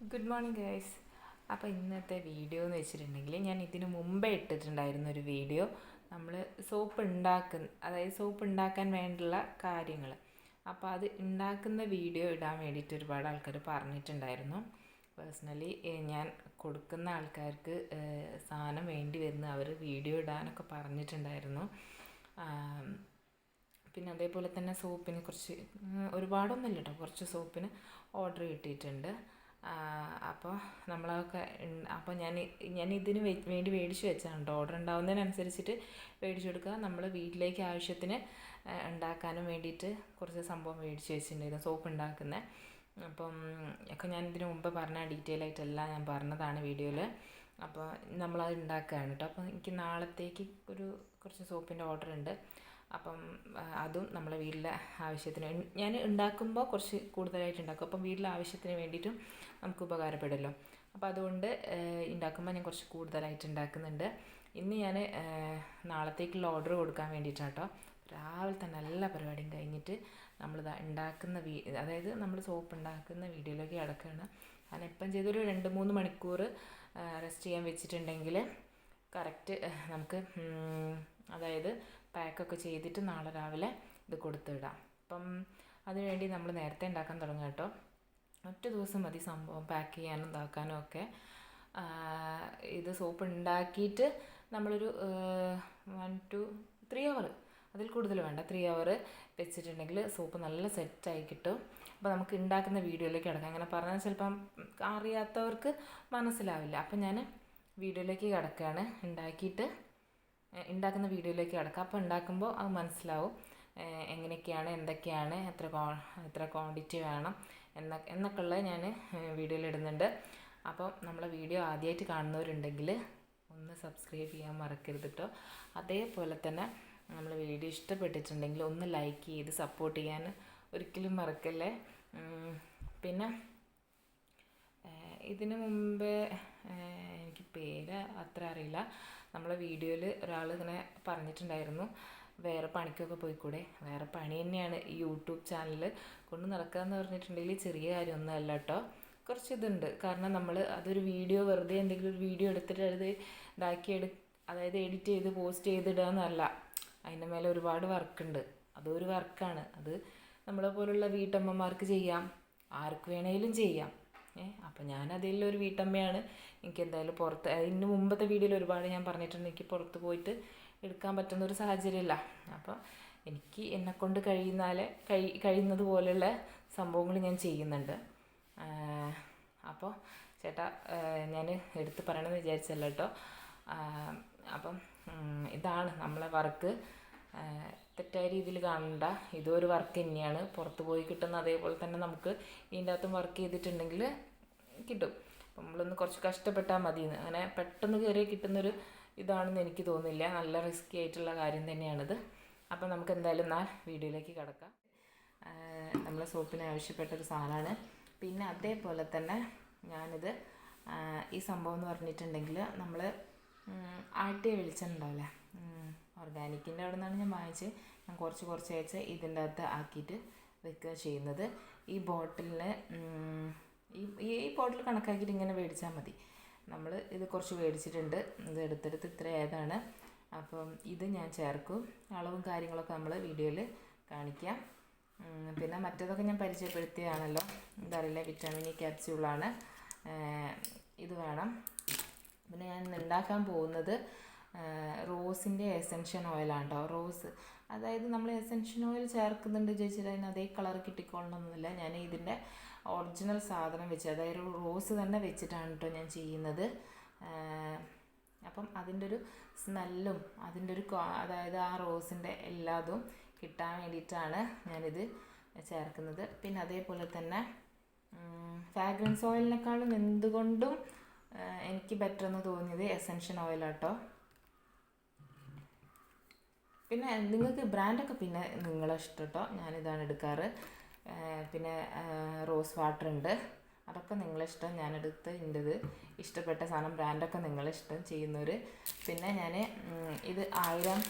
Good morning guys അപ്പോൾ ഇന്നത്തെ video എന്ന് വെച്ചിട്ടുണ്ടെങ്കിൽ ഞാൻ ഇതിനു മുമ്പേ ഇട്ടിട്ടുണ്ടായിരുന്ന ഒരു വീഡിയോ നമ്മൾ സോപ്പ് ഉണ്ടാക്കുന്ന അതായത് സോപ്പ് ഉണ്ടാക്കാൻ വേണ്ടിയുള്ള കാര്യങ്ങൾ അപ്പോൾ അത് ഉണ്ടാക്കുന്ന വീഡിയോ ഇടാൻ വേണ്ടിയിട്ട് ഒരുപാട് ആൾക്കാർ പറഞ്ഞിട്ടുണ്ടായിരുന്നു. പേഴ്സണലി ഞാൻ കൊടുക്കുന്ന ആൾക്കാർക്ക് സാധനം വേണ്ടി വരുന്ന അവർ വീഡിയോ ഇടാനൊക്കെ പറഞ്ഞിട്ടുണ്ടായിരുന്നു. പിന്നെ അതേപോലെ തന്നെ സോപ്പിന് കുറച്ച് ഒരുപാടൊന്നുമില്ല കേട്ടോ കുറച്ച് സോപ്പിന് ഓർഡർ കിട്ടിയിട്ടുണ്ട്. അപ്പോൾ നമ്മളതൊക്കെ അപ്പോൾ ഞാൻ ഞാൻ ഇതിന് വേണ്ടി മേടിച്ച് വെച്ചാണ് കേട്ടോ ഓർഡർ ഉണ്ടാവുന്നതിനനുസരിച്ചിട്ട് മേടിച്ച് കൊടുക്കുക. നമ്മൾ വീട്ടിലേക്ക് ആവശ്യത്തിന് ഉണ്ടാക്കാനും വേണ്ടിയിട്ട് കുറച്ച് സംഭവം മേടിച്ച് വെച്ചിട്ടുണ്ടായിരുന്നു സോപ്പ് ഉണ്ടാക്കുന്നത് അപ്പം ഒക്കെ ഞാൻ ഇതിനു മുമ്പ് പറഞ്ഞ ഡീറ്റെയിൽ ആയിട്ടെല്ലാം ഞാൻ പറഞ്ഞതാണ് വീഡിയോയിൽ അപ്പോൾ നമ്മളത് ഉണ്ടാക്കുകയാണ് കേട്ടോ അപ്പോൾ എനിക്ക് നാളത്തേക്ക് ഒരു കുറച്ച് സോപ്പിന്റെ ഓർഡർ ഉണ്ട്. അപ്പം അതും നമ്മളെ വീട്ടിലെ ആവശ്യത്തിന് ഞാൻ ഉണ്ടാക്കുമ്പോൾ കുറച്ച് കൂടുതലായിട്ട് ഉണ്ടാക്കും. അപ്പം വീട്ടിലെ ആവശ്യത്തിന് വേണ്ടിയിട്ടും നമുക്ക് ഉപകാരപ്പെടുമല്ലോ. അപ്പോൾ അതുകൊണ്ട് ഉണ്ടാക്കുമ്പോൾ ഞാൻ കുറച്ച് കൂടുതലായിട്ട് ഉണ്ടാക്കുന്നുണ്ട്. ഇന്ന് ഞാൻ നാളത്തേക്കുള്ള ഓർഡർ കൊടുക്കാൻ വേണ്ടിയിട്ടാണ് കേട്ടോ. രാവിലെ തന്നെ എല്ലാ പരിപാടിയും കഴിഞ്ഞിട്ട് നമ്മൾ ഉണ്ടാക്കുന്ന വീ അതായത് നമ്മൾ സോപ്പ് ഉണ്ടാക്കുന്ന വീഡിയോയിലേക്ക് കിടക്കുകയാണ്. ഞാൻ എപ്പം ചെയ്തൊരു രണ്ട് മൂന്ന് മണിക്കൂർ റെസ്റ്റ് ചെയ്യാൻ വെച്ചിട്ടുണ്ടെങ്കിൽ കറക്റ്റ് നമുക്ക് അതായത് പാക്കൊക്കെ ചെയ്തിട്ട് നാളെ രാവിലെ ഇത് കൊടുത്തിടാം. അപ്പം അതിനുവേണ്ടി നമ്മൾ നേരത്തെ ഉണ്ടാക്കാൻ തുടങ്ങുക കേട്ടോ. ഒറ്റ ദിവസം മതി സംഭവം പാക്ക് ചെയ്യാനും ഇതാക്കാനും ഒക്കെ. ഇത് സോപ്പ് ഉണ്ടാക്കിയിട്ട് നമ്മളൊരു വൺ ടു ത്രീ അവർ അതിൽ കൂടുതൽ വേണ്ട. ത്രീ അവർ വെച്ചിട്ടുണ്ടെങ്കിൽ സോപ്പ് നല്ല സെറ്റായി കിട്ടും. അപ്പോൾ നമുക്ക് ഉണ്ടാക്കുന്ന വീഡിയോയിലേക്ക് കിടക്കാം. അങ്ങനെ പറഞ്ഞാൽ ചിലപ്പം അറിയാത്തവർക്ക് മനസ്സിലാവില്ല. അപ്പം ഞാൻ വീഡിയോയിലേക്ക് കിടക്കുകയാണ്. ഉണ്ടാക്കിയിട്ട് ഉണ്ടാക്കുന്ന വീഡിയോയിലേക്ക് കിടക്കാം. അപ്പോൾ ഉണ്ടാക്കുമ്പോൾ അത് മനസ്സിലാവും. എങ്ങനെയൊക്കെയാണ് എന്തൊക്കെയാണ് എത്ര എത്ര ക്വാണ്ടിറ്റി വേണം എന്ന എന്നൊക്കെ ഉള്ളത് ഞാൻ വീഡിയോയിൽ ഇടുന്നുണ്ട്. അപ്പോൾ നമ്മളെ വീഡിയോ ആദ്യമായിട്ട് കാണുന്നവരുണ്ടെങ്കിൽ ഒന്ന് സബ്സ്ക്രൈബ് ചെയ്യാൻ മറക്കരുത് കേട്ടോ അതേപോലെ തന്നെ നമ്മൾ വീഡിയോ ഇഷ്ടപ്പെട്ടിട്ടുണ്ടെങ്കിൽ ഒന്ന് ലൈക്ക് ചെയ്ത് സപ്പോർട്ട് ചെയ്യാൻ ഒരിക്കലും മറക്കല്ലേ? പിന്നെ ഇതിന് മുമ്പ് എനിക്ക് പേര് അത്ര അറിയില്ല. നമ്മളെ വീഡിയോയിൽ ഒരാൾ ഇങ്ങനെ പറഞ്ഞിട്ടുണ്ടായിരുന്നു വേറെ പണിക്കൊക്കെ പോയിക്കൂടെ? വേറെ പണി തന്നെയാണ് ഈ യൂട്യൂബ് ചാനൽ. കൊണ്ട് നടക്കുക എന്ന് പറഞ്ഞിട്ടുണ്ടെങ്കിൽ ചെറിയ കാര്യമൊന്നുമല്ല കേട്ടോ. കുറച്ച് ഇതുണ്ട്. കാരണം നമ്മൾ അതൊരു വീഡിയോ വെറുതെ എന്തെങ്കിലും ഒരു വീഡിയോ എടുത്തിട്ട് അത് ഇതാക്കി എടു അതായത് എഡിറ്റ് ചെയ്ത് പോസ്റ്റ് ചെയ്തിടുക എന്നല്ല. അതിന്റെ മേലെ ഒരുപാട് വർക്കുണ്ട് അതൊരു വർക്കാണ് അത് നമ്മളെ പോലുള്ള വീട്ടമ്മമാർക്ക് ചെയ്യാം. ആർക്ക് വേണേലും ചെയ്യാം. അപ്പം ഞാൻ അതിലൊരു വീട്ടമ്മയാണ്. എനിക്ക് എന്തായാലും പുറത്ത് ഇന്ന് മുമ്പത്തെ വീഡിയോയിൽ ഒരുപാട് ഞാൻ പറഞ്ഞിട്ടുണ്ട്. എനിക്ക് പുറത്ത് പോയിട്ട് എടുക്കാൻ പറ്റുന്ന ഒരു സാഹചര്യമില്ല. അപ്പോൾ എനിക്ക് എന്നെക്കൊണ്ട് കഴിയുന്നാലെ കഴി കഴിയുന്നത് പോലെയുള്ള സംഭവങ്ങൾ ഞാൻ ചെയ്യുന്നുണ്ട്. അപ്പോൾ ചേട്ടാ ഞാൻ എടുത്ത് പറയണമെന്ന് വിചാരിച്ചല്ല കേട്ടോ. അപ്പം ഇതാണ് നമ്മളെ വർക്ക്. തെറ്റായ രീതിയിൽ കാണണ്ട. ഇതും ഒരു വർക്ക് തന്നെയാണ്. പുറത്ത് പോയി കിട്ടുന്ന അതേപോലെ തന്നെ നമുക്ക് ഇതിന്റെ അകത്തും വർക്ക് ചെയ്തിട്ടുണ്ടെങ്കിൽ കിട്ടും. അപ്പം നമ്മളൊന്ന് കുറച്ച് കഷ്ടപ്പെട്ടാൽ മതി അങ്ങനെ പെട്ടെന്ന് കയറി കിട്ടുന്നൊരു ഇതാണെന്ന് എനിക്ക് തോന്നുന്നില്ല. നല്ല റിസ്ക്കി ആയിട്ടുള്ള കാര്യം തന്നെയാണിത്. അപ്പം നമുക്ക് എന്തായാലും എന്നാൽ വീഡിയോയിലേക്ക് കിടക്കാം. നമ്മൾ സോപ്പിന് ആവശ്യപ്പെട്ട ഒരു സാധനമാണ് പിന്നെ അതേപോലെ തന്നെ ഞാനിത് ഈ സംഭവം എന്ന് പറഞ്ഞിട്ടുണ്ടെങ്കിൽ നമ്മൾ ആട്ടിയ വെളിച്ചെണ്ണ ഉണ്ടാവില്ലേ? ഓർഗാനിക്കിന്റെ അവിടെ നിന്നാണ് ഞാൻ വാങ്ങിച്ച്. ഞാൻ കുറച്ച് കുറച്ച് അയച്ച് ഇതിന്റെ അകത്ത് ആക്കിയിട്ട് വെക്കുക ചെയ്യുന്നത്. ഈ ബോട്ടിലിന് ഈ ഈ ബോട്ടിൽ കണക്കാക്കിയിട്ട് ഇങ്ങനെ മേടിച്ചാൽ മതി. നമ്മൾ ഇത് കുറച്ച് മേടിച്ചിട്ടുണ്ട്. ഇത് എടുത്തെടുത്ത് ഇത്ര ഏതാണ് അപ്പം ഇത് ഞാൻ ചേർക്കും. അളവും കാര്യങ്ങളൊക്കെ നമ്മൾ വീഡിയോയിൽ കാണിക്കാം. പിന്നെ മറ്റേതൊക്കെ ഞാൻ പരിചയപ്പെടുത്തിയതാണല്ലോ. ഇതറിയില്ല വിറ്റാമിൻ ഇ ക്യാപ്സ്യൂളാണ് ഇത് വേണം. പിന്നെ ഞാൻ ഉണ്ടാക്കാൻ പോകുന്നത് റോസിന്റെ എസെൻഷ്യൻ ഓയിലാണ് കേട്ടോ റോസ് അതായത് നമ്മൾ എസെൻഷ്യൻ ഓയിൽ ചേർക്കുന്നുണ്ട് ചോദിച്ചാൽ അതിന് അതേ കളർ കിട്ടിക്കൊള്ളണമെന്നില്ല ഞാൻ ഇതിന്റെ ഒറിജിനൽ സാധനം വെച്ച് അതായത് റോസ് തന്നെ വെച്ചിട്ടാണ് കേട്ടോ ഞാൻ ചെയ്യുന്നത്. അപ്പം അതിന്റെ ഒരു സ്മെല്ലും അതിന്റെ ഒരു അതായത് ആ റോസിന്റെ എല്ലാതും കിട്ടാൻ വേണ്ടിയിട്ടാണ് ഞാനിത് ചേർക്കുന്നത്. പിന്നെ അതേപോലെ തന്നെ ഫ്രാഗ്രൻസ് ഓയിലിനേക്കാളും എന്തുകൊണ്ടും എനിക്ക് ബെറ്റർ എന്ന് തോന്നിയത് എസെൻഷ്യൻ ഓയിലാട്ടോ പിന്നെ നിങ്ങൾക്ക് ബ്രാൻഡൊക്കെ പിന്നെ നിങ്ങളെ ഇഷ്ടം കേട്ടോ ഞാനിതാണ് എടുക്കാറ്. പിന്നെ റോസ് വാട്ടർ ഉണ്ട് അതൊക്കെ നിങ്ങളെ ഇഷ്ടം ഞാനെടുത്ത് എന്റെത് ഇഷ്ടപ്പെട്ട സാധനം ബ്രാൻഡൊക്കെ നിങ്ങളിഷ്ടം ചെയ്യുന്നവർ പിന്നെ ഞാൻ ഇത് ആയിരം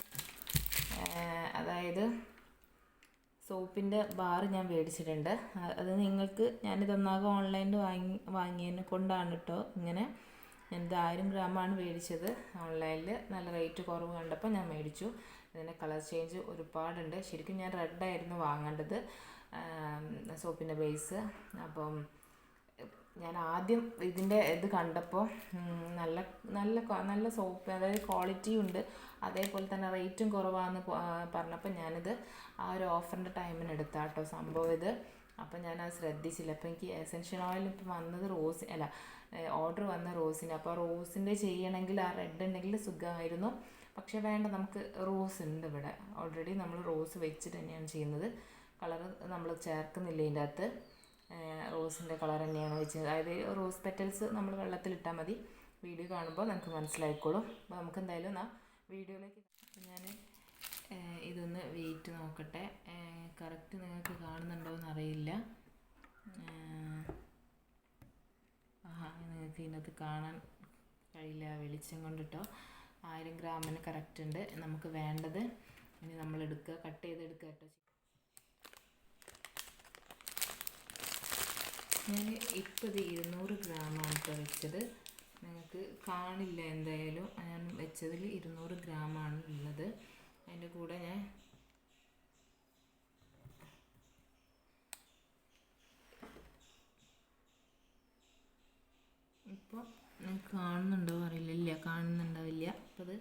അതായത് സോപ്പിന്റെ ബാർ ഞാൻ മേടിച്ചിട്ടുണ്ട്. അത് നിങ്ങൾക്ക് ഞാനിതൊന്നാകെ ഓൺലൈനിൽ വാങ്ങി വാങ്ങിയതിനെ കൊണ്ടാണ് കേട്ടോ ഇങ്ങനെ. ഞാനിത് ആയിരം ഗ്രാമാണ് മേടിച്ചത്. ഓൺലൈനിൽ നല്ല റേറ്റ് കുറവ് കണ്ടപ്പോൾ ഞാൻ മേടിച്ചു. ഇതിന്റെ കളർ ചേഞ്ച് ഒരുപാടുണ്ട്. ശരിക്കും ഞാൻ റെഡായിരുന്നു വാങ്ങേണ്ടത്. സോപ്പിന്റെ ബേസ് അപ്പം ഞാൻ ആദ്യം ഇതിന്റെ ഇത് കണ്ടപ്പോൾ നല്ല നല്ല നല്ല സോപ്പ് അതായത് ക്വാളിറ്റി ഉണ്ട്. അതേപോലെ തന്നെ റേറ്റും കുറവാണെന്ന് പറഞ്ഞപ്പോൾ ഞാനിത് ആ ഒരു ഓഫറിന്റെ ടൈമിന് എടുത്താട്ടോ സംഭവം ഇത്. അപ്പം ഞാനത് ശ്രദ്ധിച്ചില്ല. അപ്പം എനിക്ക് എസെൻഷ്യൽ ഓയിൽ ഇപ്പം വന്നത് റോസ് അല്ല ഓർഡർ വന്ന റോസിന് അപ്പോൾ റോസിന്റെ ചെയ്യണമെങ്കിൽ ആ റെഡ് ഉണ്ടെങ്കിൽ സുഖമായിരുന്നു. പക്ഷേ വേണ്ട നമുക്ക് റോസ് ഉണ്ട് ഇവിടെ. ഓൾറെഡി നമ്മൾ റോസ് വെച്ചിട്ട് തന്നെയാണ് ചെയ്യുന്നത്. കളർ നമ്മൾ ചേർക്കുന്നില്ല ഇതിന്റെ അകത്ത് റോസിന്റെ കളർ തന്നെയാണ് വെച്ചത് അതായത് റോസ് പെറ്റൽസ് നമ്മൾ വെള്ളത്തിലിട്ടാൽ മതി. വീഡിയോ കാണുമ്പോൾ നമുക്ക് മനസ്സിലായിക്കോളും. അപ്പോൾ നമുക്ക് എന്തായാലും എന്നാൽ വീഡിയോയിലേക്ക് ഞാൻ ഇതൊന്ന് വെയിറ്റ് നോക്കട്ടെ. കറക്റ്റ് നിങ്ങൾക്ക് കാണുന്നുണ്ടോ എന്നറിയില്ല. ആഹാ നിങ്ങൾക്ക് ഇതിനകത്ത് കാണാൻ കഴിയില്ല. വെളിച്ചം കൊണ്ടിട്ടോ. ആയിരം ഗ്രാമിന് കറക്റ്റ് ഉണ്ട്. നമുക്ക് വേണ്ടത് ഇനി നമ്മൾ എടുക്കുക കട്ട് ചെയ്തെടുക്കുക കേട്ടോ. ഞാൻ ഇപ്പോൾ ഇത് ഇരുന്നൂറ് ഗ്രാമാണ് കേട്ടോ വെച്ചത്. നിങ്ങൾക്ക് കാണില്ല എന്തായാലും. ഞാൻ വെച്ചതിൽ ഇരുന്നൂറ് ഗ്രാമാണ് ഉള്ളത്. അതിന്റെ കൂടെ ഞാൻ ഇപ്പോൾ നിങ്ങൾക്ക് കാണുന്നുണ്ടോ അറിയില്ല. കാണുന്നുണ്ടാവില്ല. അപ്പോൾ അത്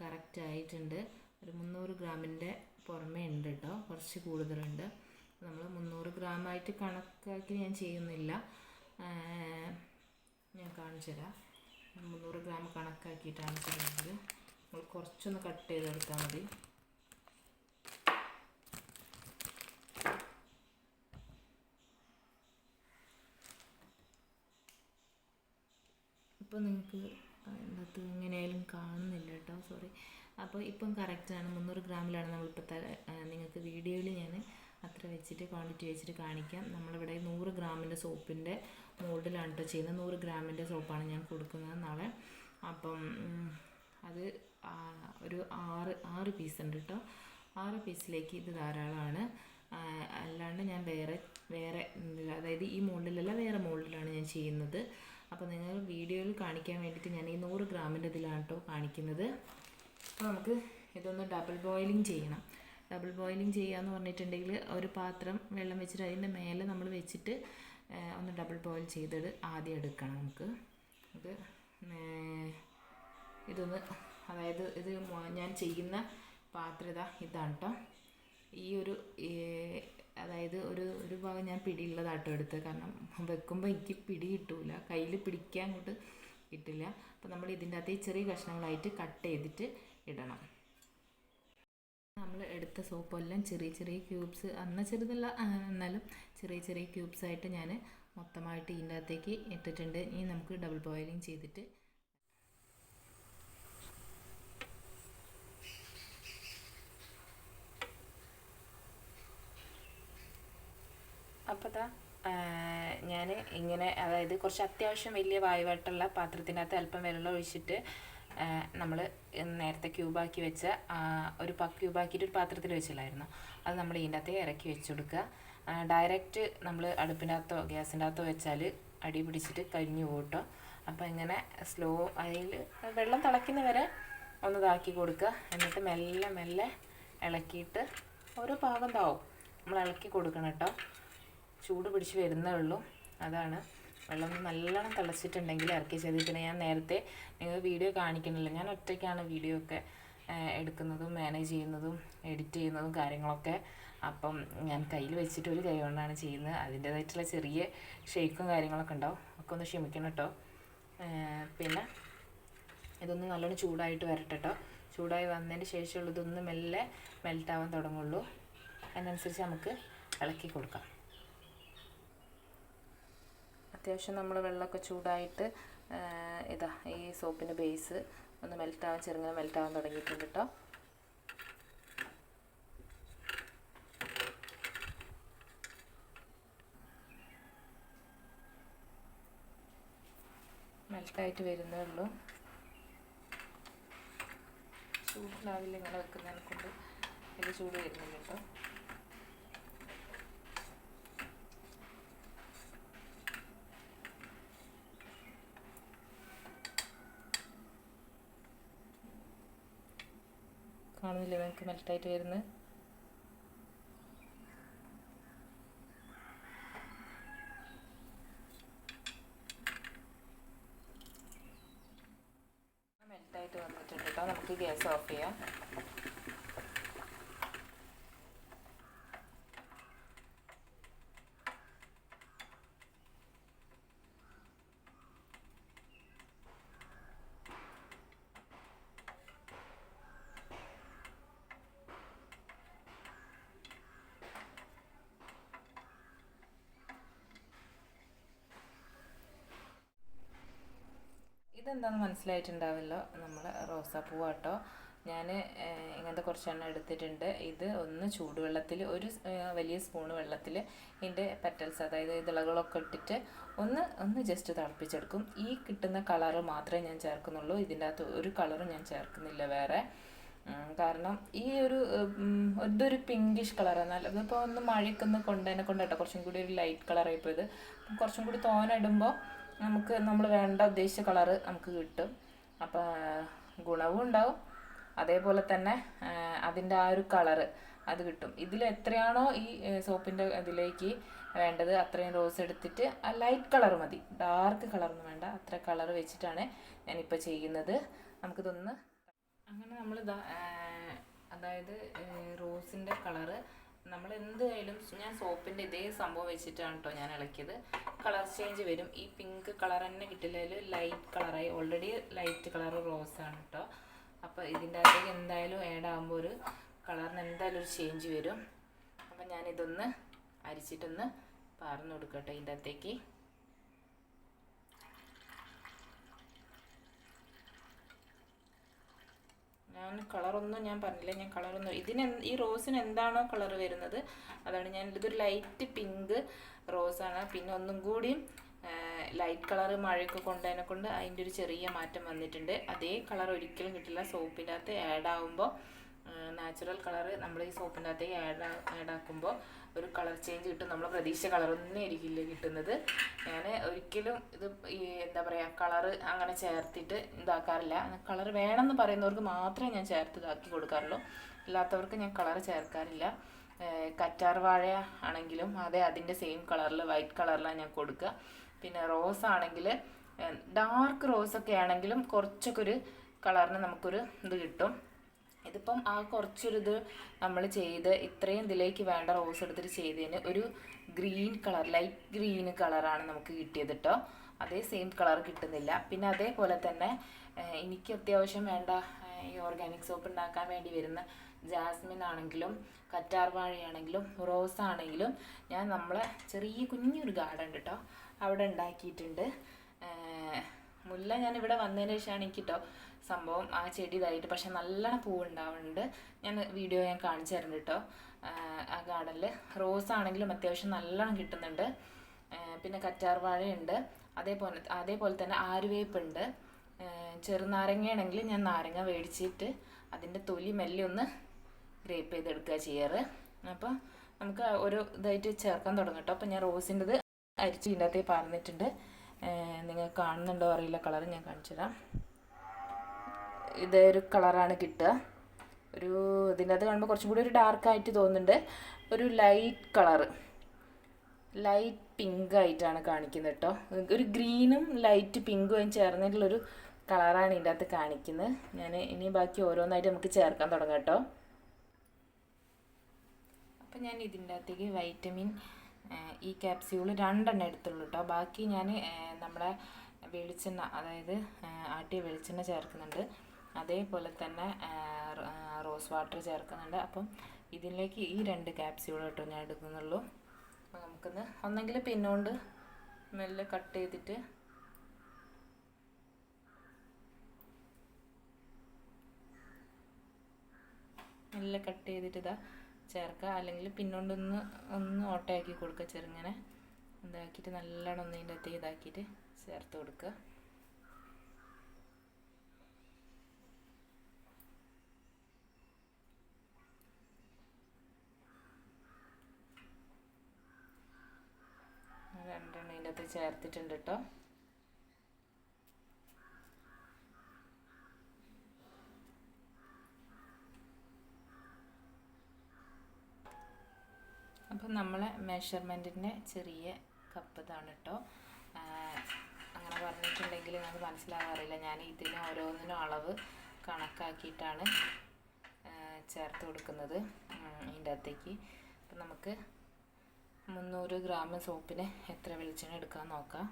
കറക്റ്റ് ആയിട്ടുണ്ട്. ഒരു മുന്നൂറ് ഗ്രാമിന്റെ പുറമേ ഉണ്ട് കേട്ടോ കുറച്ച് കൂടുതലുണ്ട്. നമ്മൾ മുന്നൂറ് ഗ്രാമായിട്ട് കണക്കാക്കി ഞാൻ ചെയ്യുന്നില്ല. ഞാൻ കാണിച്ചു തരാം. മുന്നൂറ് ഗ്രാം കണക്കാക്കിയിട്ടാണ് ചെയ്യുന്നത്. നമ്മൾ കുറച്ചൊന്ന് കട്ട് ചെയ്തെടുത്താൽ മതി. ഇപ്പോൾ നിങ്ങൾക്ക് അതിനകത്ത് എങ്ങനെയായാലും കാണുന്നില്ല കേട്ടോ സോറി അപ്പോൾ ഇപ്പം കറക്റ്റാണ് മുന്നൂറ് ഗ്രാമിലാണ് നമ്മളിപ്പോൾ നിങ്ങൾക്ക് വീഡിയോയിൽ ഞാൻ അത്ര വെച്ചിട്ട് ക്വാണ്ടിറ്റി വെച്ചിട്ട് കാണിക്കാം. നമ്മളിവിടെ നൂറ് ഗ്രാമിന്റെ സോപ്പിന്റെ മോൾഡിലാണ് കേട്ടോ ചെയ്യുന്നത്. നൂറ് ഗ്രാമിന്റെ സോപ്പാണ് ഞാൻ കൊടുക്കുന്നത് നാളെ. അപ്പം അത് ഒരു ആറ് ആറ് പീസ് ഉണ്ട് കേട്ടോ. ആറ് പീസിലേക്ക് ഇത് ധാരാളമാണ്. അല്ലാണ്ട് ഞാൻ വേറെ വേറെ അതായത് ഈ മോൾഡിലല്ല വേറെ മോൾഡിലാണ് ഞാൻ ചെയ്യുന്നത്. അപ്പോൾ നിങ്ങൾ വീഡിയോയിൽ കാണിക്കാൻ വേണ്ടിയിട്ട് ഞാൻ ഈ നൂറ് ഗ്രാമിന്റെ ഇതിലാണ് കേട്ടോ കാണിക്കുന്നത്. അപ്പോൾ നമുക്ക് ഇതൊന്ന് ഡബിൾ ബോയിലിംഗ് ചെയ്യണം. ഡബിൾ ബോയിലിംഗ് ചെയ്യാന്ന് പറഞ്ഞിട്ടുണ്ടെങ്കിൽ ഒരു പാത്രം വെള്ളം വെച്ചിട്ട് അതിന്റെ മേലെ നമ്മൾ വെച്ചിട്ട് ഒന്ന് ഡബിൾ ബോയിൽ ചെയ്തത് ആദ്യം എടുക്കണം നമുക്ക്. ഇത് ഇതൊന്ന് അതായത് ഇത് ഞാൻ ചെയ്യുന്ന പാത്രത ഇതാ ഇതാണ് ഈ ഒരു അതായത് ഒരു ഒരു ഭാഗം ഞാൻ പിടിയുള്ളതാട്ടോ എടുത്തത് കാരണം വെക്കുമ്പോൾ എനിക്ക് പിടി കിട്ടൂല. കയ്യിൽ പിടിക്കാൻ അങ്ങോട്ട് കിട്ടില്ല. അപ്പോൾ നമ്മൾ ഇതിന്റെ അകത്ത് ചെറിയ കഷ്ണങ്ങളായിട്ട് കട്ട് ചെയ്തിട്ട് ഇടണം. നമ്മൾ എടുത്ത സോപ്പ് എല്ലാം ചെറിയ ചെറിയ ക്യൂബ്സ് അന്ന് ചെറുതല്ല എന്നാലും ചെറിയ ചെറിയ ക്യൂബ്സ് ആയിട്ട് ഞാൻ മൊത്തമായിട്ട് ഇതിന്റെ അകത്തേക്ക് ഇട്ടിട്ടുണ്ട്. ഇനി നമുക്ക് ഡബിൾ ബോയിലിംഗ് ചെയ്തിട്ട് അപ്പോൾ ഞാൻ ഇങ്ങനെ അതായത് കുറച്ച് അത്യാവശ്യം വലിയ വായുവായിട്ടുള്ള പാത്രത്തിനകത്ത് അല്പം വെള്ളം ഒഴിച്ചിട്ട് നമ്മൾ നേരത്തെ ക്യൂബാക്കി വെച്ച ഒരു പ ക്യൂബാക്കിയിട്ട് ഒരു പാത്രത്തിൽ വെച്ചില്ലായിരുന്നു. അത് നമ്മൾ ഇതിന്റെ അകത്ത് ഇറക്കി വെച്ച് കൊടുക്കുക ഡയറക്റ്റ് നമ്മൾ അടുപ്പിന്റെ അകത്തോ ഗ്യാസിന്റെ അകത്തോ വെച്ചാൽ അടി പിടിച്ചിട്ട് കരിഞ്ഞു പോട്ടോ അപ്പോൾ ഇങ്ങനെ സ്ലോ അതിൽ വെള്ളം തിളയ്ക്കുന്ന വരെ ഒന്ന് ഇതാക്കി കൊടുക്കുക. എന്നിട്ട് മെല്ലെ മെല്ലെ ഇളക്കിയിട്ട് ഓരോ പാകം താവും നമ്മൾ ഇളക്കി കൊടുക്കണം കേട്ടോ ചൂട് പിടിച്ച് വരുന്നേ ഉള്ളൂ. അതാണ് വെള്ളം നല്ലോണം തിളച്ചിട്ടുണ്ടെങ്കിൽ ഇറക്കി ചെയ്തിട്ട് ഞാൻ നേരത്തെ നിങ്ങൾ വീഡിയോ കാണിക്കണില്ല ഞാൻ ഒറ്റയ്ക്കാണ് വീഡിയോ ഒക്കെ എടുക്കുന്നതും മാനേജ് ചെയ്യുന്നതും എഡിറ്റ് ചെയ്യുന്നതും കാര്യങ്ങളൊക്കെ. അപ്പം ഞാൻ കയ്യിൽ വെച്ചിട്ട് ഒരു കൈ കൊണ്ടാണ് ചെയ്യുന്നത്. അതിന്റേതായിട്ടുള്ള ചെറിയ ഷെയ്ക്കും കാര്യങ്ങളൊക്കെ ഉണ്ടാവും. ഒക്കെ ഒന്ന് ക്ഷമിക്കണം കേട്ടോ. പിന്നെ ഇതൊന്ന് നല്ലോണം ചൂടായിട്ട് വരട്ടെ കേട്ടോ. ചൂടായി വന്നതിന് ശേഷമുള്ളതൊന്ന് മെല്ലെ മെൽട്ടാവാൻ തുടങ്ങുള്ളൂ. അതിനനുസരിച്ച് നമുക്ക് ഇളക്കി കൊടുക്കാം. അത്യാവശ്യം നമ്മൾ വെള്ളമൊക്കെ ചൂടായിട്ട് ഇതാ ഈ സോപ്പിന്റെ ബേസ് ഒന്ന് മെൽറ്റാവാൻ ചെറുങ്ങനെ മെൽറ്റാവാൻ തുടങ്ങിയിട്ടുണ്ട് കേട്ടോ മെൽട്ടായിട്ട് വരുന്നേ ഉള്ളൂ. ചൂടിലാവില്ല ഇങ്ങനെ വെക്കുന്നതിനെ കൊണ്ട് വലിയ ചൂട് വരുന്നില്ല കേട്ടോ കാണുന്നില്ലേ നിങ്ങൾക്ക് മെൽറ്റായിട്ട് വരുന്നത് മെൽറ്റായിട്ട് വന്നിട്ടുണ്ട് കേട്ടോ നമുക്ക് ഗ്യാസ് ഓഫ് ചെയ്യാം ഇതെന്താണെന്ന് മനസ്സിലായിട്ടുണ്ടാവില്ല. നമ്മൾ റോസാപ്പൂവ് കേട്ടോ ഞാൻ ഇങ്ങനത്തെ കുറച്ചെണ്ണം എടുത്തിട്ടുണ്ട്. ഇത് ഒന്ന് ചൂടുവെള്ളത്തിൽ ഒരു വലിയ സ്പൂൺ വെള്ളത്തിൽ ഇതിന്റെ പെറ്റൽസ് അതായത് ഇതളകളൊക്കെ ഇട്ടിട്ട് ഒന്ന് ഒന്ന് ജസ്റ്റ് തിളപ്പിച്ചെടുക്കും. ഈ കിട്ടുന്ന കളറ് മാത്രമേ ഞാൻ ചേർക്കുന്നുള്ളൂ. ഇതിന്റെ അകത്ത് ഒരു കളറും ഞാൻ ചേർക്കുന്നില്ല വേറെ. കാരണം ഈ ഒരു ഇതൊരു പിങ്കിഷ് കളർ. എന്നാൽ ഇതിപ്പോൾ ഒന്ന് മഴയ്ക്കൊന്ന് കൊണ്ടുതന്നെ കൊണ്ടതിനെ കൊണ്ടാട്ടോ. കുറച്ചും കൂടി ഒരു ലൈറ്റ് കളറായി പോയത് കുറച്ചും കൂടി തോന ഇടുമ്പോൾ നമുക്ക് നമ്മൾ വേണ്ട ഉദ്ദേശിച്ച കളറ് നമുക്ക് കിട്ടും. അപ്പോൾ ഗുണവും ഉണ്ടാവും. അതേപോലെ തന്നെ അതിന്റെ ആ ഒരു കളറ് അത് കിട്ടും. ഇതിൽ എത്രയാണോ ഈ സോപ്പിന്റെ ഇതിലേക്ക് വേണ്ടത് അത്രയും റോസ് എടുത്തിട്ട് ആ ലൈറ്റ് കളർ മതി. ഡാർക്ക് കളറൊന്നും വേണ്ട. അത്ര കളർ വെച്ചിട്ടാണ് ഞാനിപ്പോൾ ചെയ്യുന്നത്. നമുക്കിതൊന്ന് അങ്ങനെ നമ്മൾ അതായത് റോസിന്റെ കളറ് നമ്മൾ എന്തായാലും ഞാൻ സോപ്പിന്റെ ഇതേ സംഭവം വെച്ചിട്ടാണ് കേട്ടോ ഞാൻ ഇളക്കിയത്. കളർ ചേഞ്ച് വരും. ഈ പിങ്ക് കളർ തന്നെ കിട്ടില്ലെങ്കിൽ ലൈറ്റ് കളറായി. ഓൾറെഡി ലൈറ്റ് കളർ റോസാണ് കേട്ടോ അപ്പോൾ ഇതിന്റെ അകത്തേക്ക് എന്തായാലും ആഡ് ആകുമ്പോൾ ഒരു കളറിന് എന്തായാലും ഒരു ചേഞ്ച് വരും. അപ്പം ഞാനിതൊന്ന് അരിച്ചിട്ടൊന്ന് പാർന്നു കൊടുക്കട്ടെ ഇതിന്റെ അകത്തേക്ക്. ഞാൻ കളറൊന്നും ഞാൻ പറഞ്ഞില്ല ഞാൻ കളറൊന്നും ഇതിന് ഈ റോസിന് എന്താണോ കളർ വരുന്നത് അതാണ് ഞാൻ ഇതൊരു ലൈറ്റ് പിങ്ക് റോസാണ്. പിന്നെ ഒന്നും കൂടിയും ലൈറ്റ് കളർ മഴയൊക്കെ കൊണ്ടതിനെ കൊണ്ട് അതിന്റെ ഒരു ചെറിയ മാറ്റം വന്നിട്ടുണ്ട്. അതേ കളർ ഒരിക്കലും കിട്ടില്ല. സോപ്പിന്റെ അകത്ത് ആഡ് ആകുമ്പോൾ നാച്ചുറൽ കളർ നമ്മൾ ഈ സോപ്പിന്റെ അകത്തേക്ക് ആഡ് ആഡ് ആക്കുമ്പോൾ ഒരു കളർ ചേഞ്ച് കിട്ടും. നമ്മൾ പ്രതീക്ഷിച്ച കളറൊന്നും ആയിരിക്കില്ല കിട്ടുന്നത്. ഞാൻ ഒരിക്കലും ഇത് എന്താ പറയുക കളറ് അങ്ങനെ ചേർത്തിട്ട് ഇതാക്കാറില്ല. കളർ വേണമെന്ന് പറയുന്നവർക്ക് മാത്രമേ ഞാൻ ചേർത്ത് ഇതാക്കി കൊടുക്കാറുള്ളൂ. അല്ലാത്തവർക്ക് ഞാൻ കളർ ചേർക്കാറില്ല. കറ്റാർ വാഴ ആണെങ്കിലും അതെ അതിന്റെ സെയിം കളറിൽ വൈറ്റ് കളറിലാണ് ഞാൻ കൊടുക്കുക പിന്നെ റോസ് ആണെങ്കിൽ ഡാർക്ക് റോസ് ഒക്കെ ആണെങ്കിലും കുറച്ചൊക്കെ ഒരു കളറിന് നമുക്കൊരു ഇത് കിട്ടും. ഇതിപ്പം ആ കുറച്ചൊരിത് നമ്മൾ ചെയ്ത് ഇത്രയും ഇതിലേക്ക് വേണ്ട റോസ് എടുത്തിട്ട് ചെയ്തതിന് ഒരു ഗ്രീൻ കളർ ലൈറ്റ് ഗ്രീൻ കളറാണ് നമുക്ക് കിട്ടിയത് കേട്ടോ അതേ സെയിം കളർ കിട്ടുന്നില്ല. പിന്നെ അതേപോലെ തന്നെ എനിക്ക് അത്യാവശ്യം വേണ്ട ഈ ഓർഗാനിക് സോപ്പ് ഉണ്ടാക്കാൻ വേണ്ടി വരുന്ന ജാസ്മിൻ ആണെങ്കിലും കറ്റാർ വാഴയാണെങ്കിലും റോസ് ആണെങ്കിലും ഞാൻ നമ്മളെ ചെറിയ കുഞ്ഞൊരു ഗാർഡൻ കേട്ടോ അവിടെ ഉണ്ടാക്കിയിട്ടുണ്ട്. മുല്ല ഞാൻ ഇവിടെ വന്നതിന് ശേഷമാണ് എനിക്ക് കേട്ടോ സംഭവം ആ ചെടി ഇതായിട്ട് പക്ഷെ നല്ലോണം പൂവുണ്ടാവുന്നുണ്ട്. ഞാൻ വീഡിയോ ഞാൻ കാണിച്ചു തരുന്നുണ്ട് കേട്ടോ. ആ ഗാർഡനിൽ റോസ് ആണെങ്കിലും അത്യാവശ്യം നല്ലോണം കിട്ടുന്നുണ്ട്. പിന്നെ കറ്റാർവാഴയുണ്ട് അതേപോലെ അതേപോലെ തന്നെ ആരുവേപ്പുണ്ട്. ചെറുനാരങ്ങയാണെങ്കിൽ ഞാൻ നാരങ്ങ മേടിച്ചിട്ട് അതിന്റെ തൊലി മെല്ലെ ഒന്ന് ഗ്രേപ്പ് ചെയ്തെടുക്കുക ചെയ്യാറ്. അപ്പോൾ നമുക്ക് ഒരു ഇതായിട്ട് ചേർക്കാൻ തുടങ്ങും കേട്ടോ. അപ്പോൾ ഞാൻ റോസിന്റെത് അരിച്ച് ഇതിന്റെ അകത്തേക്ക് പറഞ്ഞിട്ടുണ്ട്. നിങ്ങൾ കാണുന്നുണ്ടോ അറിയില്ല. കളർ ഞാൻ കാണിച്ചു തരാം. ഇതേ ഒരു കളറാണ് കിട്ടുക. ഒരു ഇതിന്റെ അകത്ത് കാണുമ്പോൾ കുറച്ചും കൂടി ഒരു ഡാർക്കായിട്ട് തോന്നുന്നുണ്ട്. ഒരു ലൈറ്റ് കളറ്. ലൈറ്റ് പിങ്ക് ആയിട്ടാണ് കാണിക്കുന്നത് കേട്ടോ ഒരു ഗ്രീനും ലൈറ്റ് പിങ്കും ചേർന്നിട്ടുള്ളൊരു കളറാണ് ഇതിന്റെ അകത്ത് കാണിക്കുന്നത്. ഞാൻ ഇനി ബാക്കി ഓരോന്നായിട്ട് നമുക്ക് ചേർക്കാൻ തുടങ്ങാം കേട്ടോ അപ്പം ഞാൻ ഇതിന്റെ അകത്തേക്ക് വൈറ്റമിൻ ഈ ക്യാപ്സ്യൂൾ രണ്ടെണ്ണം എടുത്തുള്ളൂ കേട്ടോ ബാക്കി ഞാൻ നമ്മളെ വെളിച്ചെണ്ണ അതായത് ആട്ടിയ വെളിച്ചെണ്ണ ചേർക്കുന്നുണ്ട്. അതേപോലെ തന്നെ റോസ് വാട്ടർ ചേർക്കുന്നുണ്ട്. അപ്പം ഇതിലേക്ക് ഈ രണ്ട് ക്യാപ്സ്യൂൾ കേട്ടോ ഞാൻ എടുക്കുന്നുള്ളൂ. അപ്പോൾ നമുക്കൊന്ന് ഒന്നെങ്കിൽ പിന്നോണ്ട് മെല്ലെ കട്ട് ചെയ്തിട്ട് മെല്ലെ കട്ട് ചെയ്തിട്ട് ഇതാ ചേർക്കുക. അല്ലെങ്കിൽ പിന്നോണ്ടൊന്ന് ഒന്ന് ഓട്ടയാക്കി കൊടുക്കുക. ചെറുങ്ങനെ ഇതാക്കിയിട്ട് നല്ലോണം ഒന്ന് ഇതിന്റെ അകത്ത് ഇതാക്കിയിട്ട് ചേർത്ത് കൊടുക്കുക. അതിന്റെ അകത്ത് ചേർത്തിട്ടുണ്ട് കേട്ടോ അപ്പം നമ്മളെ മെഷർമെന്റിന്റെ ചെറിയ കപ്പ് ഇതാണ് കേട്ടോ അങ്ങനെ പറഞ്ഞിട്ടുണ്ടെങ്കിൽ നമുക്ക് മനസ്സിലാകാറില്ല ഞാൻ ഇതിന് ഓരോന്നിനും അളവ് കണക്കാക്കിയിട്ടാണ് ചേർത്ത് കൊടുക്കുന്നത് ഇതിന്റെ അകത്തേക്ക്. അപ്പം നമുക്ക് മുന്നൂറ് ഗ്രാം സോപ്പിന് എത്ര വെളിച്ചെണ്ണ എടുക്കാൻ നോക്കാം.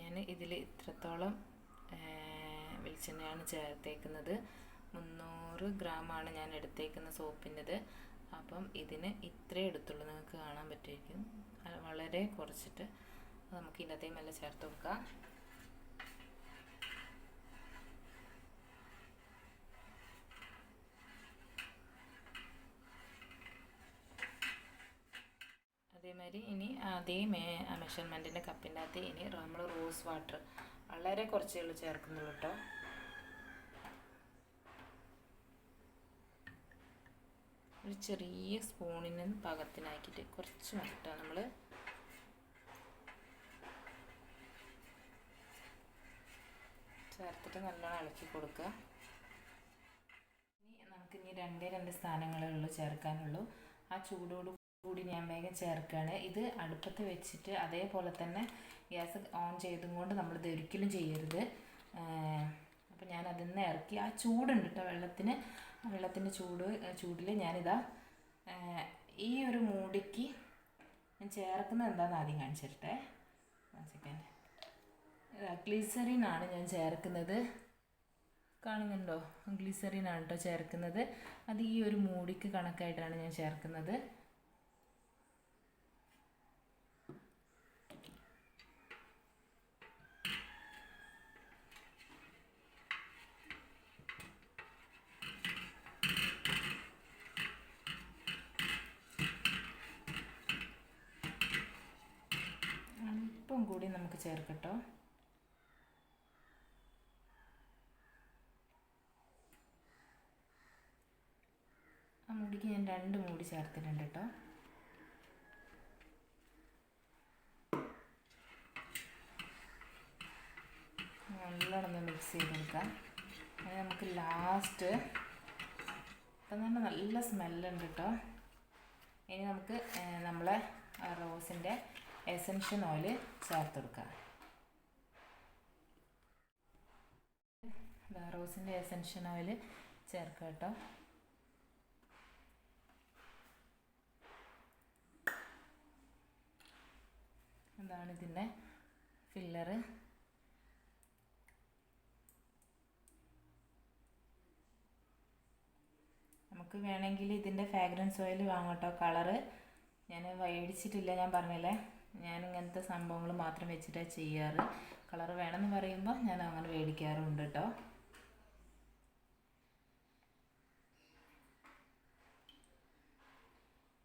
ഞാൻ ഇതിൽ ഇത്രത്തോളം വെളിച്ചെണ്ണയാണ് ചേർത്തേക്കുന്നത്. മുന്നൂറ് ഗ്രാമാണ് ഞാൻ എടുത്തേക്കുന്ന സോപ്പിന്റെത്. അപ്പം ഇതിന് ഇത്രേ എടുത്തുള്ളൂ. നിങ്ങൾക്ക് കാണാൻ പറ്റുമായിരിക്കും വളരെ കുറച്ചിട്ട് നമുക്ക് ഇതിനകത്തേക്ക് മെല്ലെ ചേർത്ത് കൊടുക്കാം അതേമാതിരി ഇനി അതേ മേ മെഷർമെന്റിന്റെ കപ്പിന്റെ അകത്ത് ഇനി നമ്മൾ റോസ് വാട്ടർ. വളരെ കുറച്ചേ ഉള്ളൂ ചേർക്കുന്നുള്ളൂ കേട്ടോ ഒരു ചെറിയ സ്പൂണിന് പാകത്തിനാക്കിയിട്ട് കുറച്ച് മതിട്ടോ നമ്മൾ ചേർത്തിട്ട് നല്ലോണം ഇളക്കി കൊടുക്കുക ഇനി നമുക്ക് ഇനി രണ്ടേ രണ്ട് സ്ഥാനങ്ങളേ ചേർക്കാനുള്ളൂ. ആ ചൂടോട് കൂടി ഞാൻ വേഗം ചേർക്കുകയാണ്. ഇത് അടുപ്പത്ത് വെച്ചിട്ട് അതേപോലെ തന്നെ ഗ്യാസ് ഓൺ ചെയ്തും കൊണ്ട് നമ്മളിത് ഒരിക്കലും ചെയ്യരുത്. അപ്പം ഞാൻ അതിൽ നിന്ന് ഇറക്കി. ആ ചൂടുണ്ട് കേട്ടോ വെള്ളത്തിന്. വെള്ളത്തിന്റെ ചൂട് ചൂടിൽ ഞാനിതാ ഈ ഒരു മൂടിക്ക് ഞാൻ ചേർക്കുന്നത് എന്താണെന്ന് ആദ്യം കാണിച്ചിട്ടെ സെക്കൻഡ് ഗ്ലിസറിനാണ് ഞാൻ ചേർക്കുന്നത്. കാണുന്നുണ്ടോ? ഗ്ലിസറിനാണ് കേട്ടോ ചേർക്കുന്നത്. അത് ഈ ഒരു മൂടിക്ക് കണക്കായിട്ടാണ് ഞാൻ ചേർക്കുന്നത്. അല്പം കൂടി നമുക്ക് ചേർക്കട്ടോ. ആ മുടിക്ക് ഞാൻ രണ്ട് മൂടി ചേർത്തിട്ടുണ്ട് കേട്ടോ. നല്ലോണം ഒന്ന് മിക്സ് ചെയ്തെടുക്കാം. അങ്ങനെ നമുക്ക് ലാസ്റ്റ് ഇപ്പം തന്നെ നല്ല സ്മെല്ലുണ്ട് കേട്ടോ. ഇനി നമുക്ക് നമ്മളെ റോസിന്റെ എസൻഷ്യൻ ഓയിൽ ചേർത്ത് കൊടുക്കാം ദാ റോസിന്റെ എസൻഷ്യൻ ഓയിൽ ചേർക്കുക കേട്ടോ. അതാണ് ഇതിന്റെ ഫില്ലറ് നമുക്ക് വേണമെങ്കിൽ ഇതിന്റെ ഫ്രാഗ്രൻസ് ഓയിൽ വാങ്ങട്ടോ കളറ് ഞാൻ മേടിച്ചിട്ടില്ല ഞാൻ പറഞ്ഞില്ലേ? ഞാൻ ഇങ്ങനത്തെ സംഭവങ്ങൾ മാത്രം വെച്ചിട്ടാണ് ചെയ്യാറ്. കളർ വേണമെന്ന് പറയുമ്പോൾ ഞാൻ അങ്ങനെ മേടിക്കാറുണ്ട് കേട്ടോ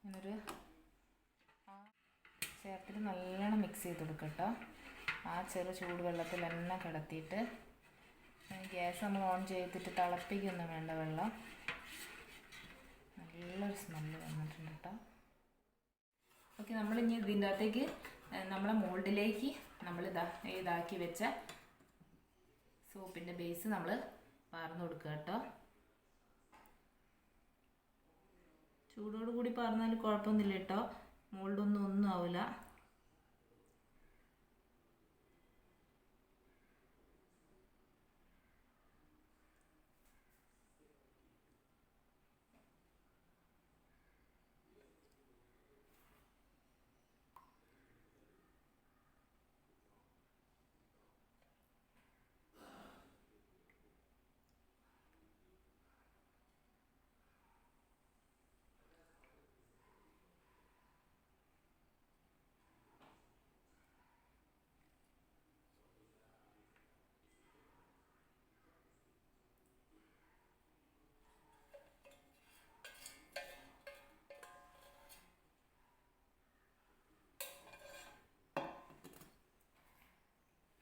ഇങ്ങനൊരു ചേർത്തിട്ട് നല്ലോണം മിക്സ് ചെയ്ത് കൊടുക്കുക കേട്ടോ ആ ചെറു ചൂടുവെള്ളത്തിൽ എണ്ണ കിടത്തിയിട്ട് ഗ്യാസ് നമ്മൾ ഓൺ ചെയ്തിട്ട് തിളപ്പിക്കൊന്നും വേണ്ട വെള്ളം. നല്ലൊരു സ്മെല്ല് വന്നിട്ടുണ്ട് കേട്ടോ ഓക്കെ നമ്മളിനി ഇതിന്റെ അകത്തേക്ക് നമ്മളെ മോൾഡിലേക്ക് നമ്മൾ ഇതാ ഇതാക്കി വെച്ച സോപ്പിന്റെ ബേസ് നമ്മൾ പാർന്ന് കൊടുക്കുക കേട്ടോ. ചൂടോടുകൂടി പാർന്നാൽ കുഴപ്പമൊന്നുമില്ല കേട്ടോ. മോൾഡൊന്നും ഒന്നും ആവില്ല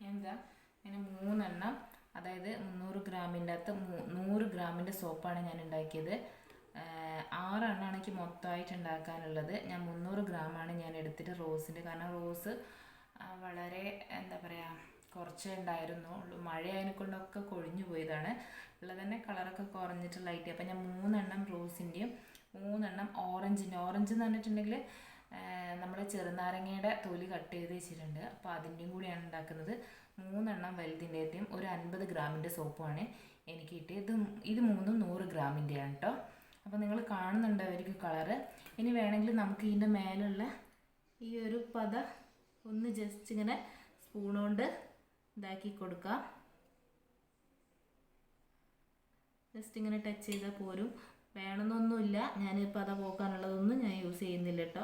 എന്താ ഇങ്ങനെ മൂന്നെണ്ണം. അതായത് മുന്നൂറ് ഗ്രാമിന്റെ അകത്ത് നൂറ് ഗ്രാമിന്റെ സോപ്പാണ് ഞാൻ ഉണ്ടാക്കിയത്. ആറെണ്ണമാണ് എനിക്ക് മൊത്തമായിട്ട് ഉണ്ടാക്കാനുള്ളത്. ഞാൻ മുന്നൂറ് ഗ്രാമാണ് ഞാൻ എടുത്തിട്ട് റോസിന്റെ കാരണം റോസ് വളരെ എന്താ പറയുക കുറച്ചേ ഉണ്ടായിരുന്നു മഴ മഴയായതിനെ കൊണ്ടൊക്കെ കൊഴിഞ്ഞു പോയതാണ്. ഉള്ളത് തന്നെ കളറൊക്കെ കുറഞ്ഞിട്ട് ലൈറ്റ് അപ്പം ഞാൻ മൂന്നെണ്ണം റോസിന്റെയും മൂന്നെണ്ണം ഓറഞ്ചിന്റെ. ഓറഞ്ച് എന്ന് പറഞ്ഞിട്ടുണ്ടെങ്കിൽ നമ്മൾ ചെറുനാരങ്ങയുടെ തൊലി കട്ട് ചെയ്ത് വെച്ചിട്ടുണ്ട്. അപ്പോൾ അതിന്റെയും കൂടിയാണ് ഉണ്ടാക്കുന്നത്. മൂന്നെണ്ണം വലുതിന്റെയും ഒരു അൻപത് ഗ്രാമിന്റെ സോപ്പുമാണ് എനിക്ക് കിട്ടിയത്. ഇത് മൂന്നും നൂറ് ഗ്രാമിന്റെയാണ് കേട്ടോ അപ്പോൾ നിങ്ങൾ കാണുന്നുണ്ടായിരിക്കും കളറ്. ഇനി വേണമെങ്കിൽ നമുക്ക് ഇതിന്റെ മേലുള്ള ഈ ഒരു പത ഒന്ന് ജസ്റ്റ് ഇങ്ങനെ സ്പൂണുകൊണ്ട് ഇതാക്കി കൊടുക്കാം. ജസ്റ്റ് ഇങ്ങനെ ടച്ച് ചെയ്താൽ പോരും. വേണമെന്നൊന്നുമില്ല. ഞാൻ പത പോക്കാനുള്ളതൊന്നും ഞാൻ യൂസ് ചെയ്യുന്നില്ല കേട്ടോ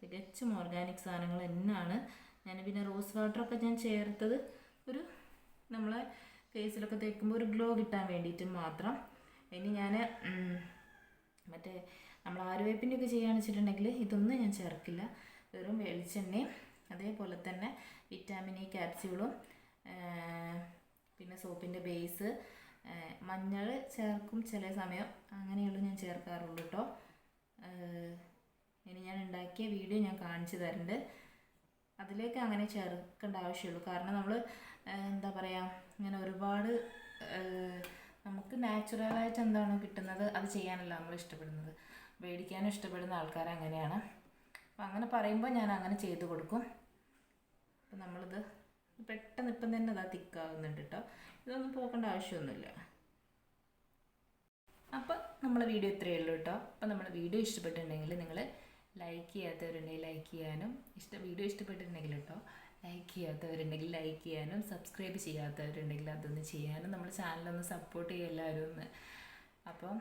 തികച്ചും ഓർഗാനിക് സാധനങ്ങൾ തന്നെയാണ്. ഞാൻ പിന്നെ റോസ് വാട്ടറൊക്കെ ഞാൻ ചേർത്തത് ഒരു നമ്മളെ ഫേസിലൊക്കെ തേക്കുമ്പോൾ ഒരു ഗ്ലോ കിട്ടാൻ വേണ്ടിയിട്ട് മാത്രം. ഇനി ഞാൻ മറ്റേ നമ്മൾ ആര്യവേപ്പിന്റെ ഒക്കെ ചെയ്യുകയാണെന്ന് വെച്ചിട്ടുണ്ടെങ്കിൽ ഇതൊന്നും ഞാൻ ചേർക്കില്ല. വെറും വെളിച്ചെണ്ണയും അതേപോലെ തന്നെ വിറ്റാമിൻ ഇ ക്യാപ്സ്യൂളും പിന്നെ സോപ്പിന്റെ ബേസ് മഞ്ഞൾ ചേർക്കും ചില സമയം. അങ്ങനെയുള്ളൂ ഞാൻ ചേർക്കാറുള്ളൂ കേട്ടോ ഇനി ഞാൻ ഉണ്ടാക്കിയ വീഡിയോ ഞാൻ കാണിച്ചു തരുന്നുണ്ട് അതിലേക്ക് അങ്ങനെ ചേർക്കേണ്ട ആവശ്യമുള്ളൂ. കാരണം നമ്മൾ എന്താ പറയുക ഇങ്ങനെ ഒരുപാട് നമുക്ക് നാച്ചുറലായിട്ട് എന്താണോ കിട്ടുന്നത് അത് ചെയ്യാനല്ല നമ്മൾ ഇഷ്ടപ്പെടുന്നത്. മേടിക്കാനും ഇഷ്ടപ്പെടുന്ന ആൾക്കാർ അങ്ങനെയാണ്. അപ്പം അങ്ങനെ പറയുമ്പോൾ ഞാൻ അങ്ങനെ ചെയ്ത് കൊടുക്കും. അപ്പം നമ്മളിത് പെട്ടെന്ന് ഇപ്പം തന്നെ അതാ തിക്കാവുന്നുണ്ട് കേട്ടോ ഇതൊന്നും പോക്കേണ്ട ആവശ്യമൊന്നുമില്ല. അപ്പം നമ്മളെ വീഡിയോ ഇത്രയേ ഉള്ളൂ കേട്ടോ അപ്പം നമ്മളെ വീഡിയോ ഇഷ്ടപ്പെട്ടിട്ടുണ്ടെങ്കിൽ നിങ്ങൾ ലൈക്ക് ചെയ്യാത്തവരുണ്ടെങ്കിൽ ലൈക്ക് ചെയ്യാനും ഇഷ്ട വീഡിയോ ഇഷ്ടപ്പെട്ടിട്ടുണ്ടെങ്കിൽ കേട്ടോ ലൈക്ക് ചെയ്യാത്തവരുണ്ടെങ്കിൽ ലൈക്ക് ചെയ്യാനും സബ്സ്ക്രൈബ് ചെയ്യാത്തവരുണ്ടെങ്കിൽ അതൊന്ന് ചെയ്യാനും നമ്മുടെ ചാനലൊന്ന് സപ്പോർട്ട് ചെയ്യുക എല്ലാവരും ഒന്ന്. അപ്പം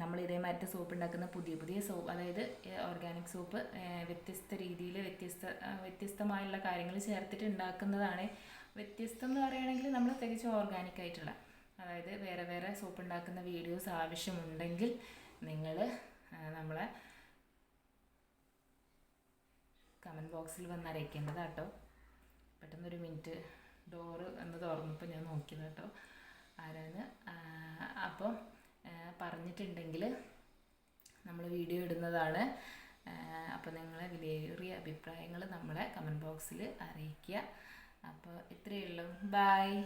നമ്മൾ ഇതേമാതിരി സോപ്പ് ഉണ്ടാക്കുന്ന പുതിയ പുതിയ സോപ്പ് അതായത് ഓർഗാനിക് സോപ്പ് വ്യത്യസ്ത രീതിയിൽ വ്യത്യസ്ത വ്യത്യസ്തമായുള്ള കാര്യങ്ങൾ ചേർത്തിട്ട് ഉണ്ടാക്കുന്നതാണ്. വ്യത്യസ്തം എന്ന് പറയുകയാണെങ്കിൽ നമ്മൾ തികച്ചും ഓർഗാനിക് ആയിട്ടുള്ള അതായത് വേറെ വേറെ സോപ്പ് ഉണ്ടാക്കുന്ന വീഡിയോസ് ആവശ്യമുണ്ടെങ്കിൽ നിങ്ങൾ നമ്മളെ കമന്റ് ബോക്സിൽ വന്ന് അറിയിക്കേണ്ടതാട്ടോ പെട്ടെന്നൊരു മിനിറ്റ് ഡോറ് എന്ന് തുറന്നപ്പോൾ ഞാൻ നോക്കിയത് കേട്ടോ ആരാന്ന് അപ്പോൾ പറഞ്ഞിട്ടുണ്ടെങ്കിൽ നമ്മൾ വീഡിയോ ഇടുന്നതാണ്. അപ്പോൾ നിങ്ങളെ വിലയേറിയ അഭിപ്രായങ്ങൾ നമ്മളെ കമന്റ് ബോക്സിൽ അറിയിക്കുക. അപ്പോൾ ഇത്രയേ ഉള്ളൂ. ബായ്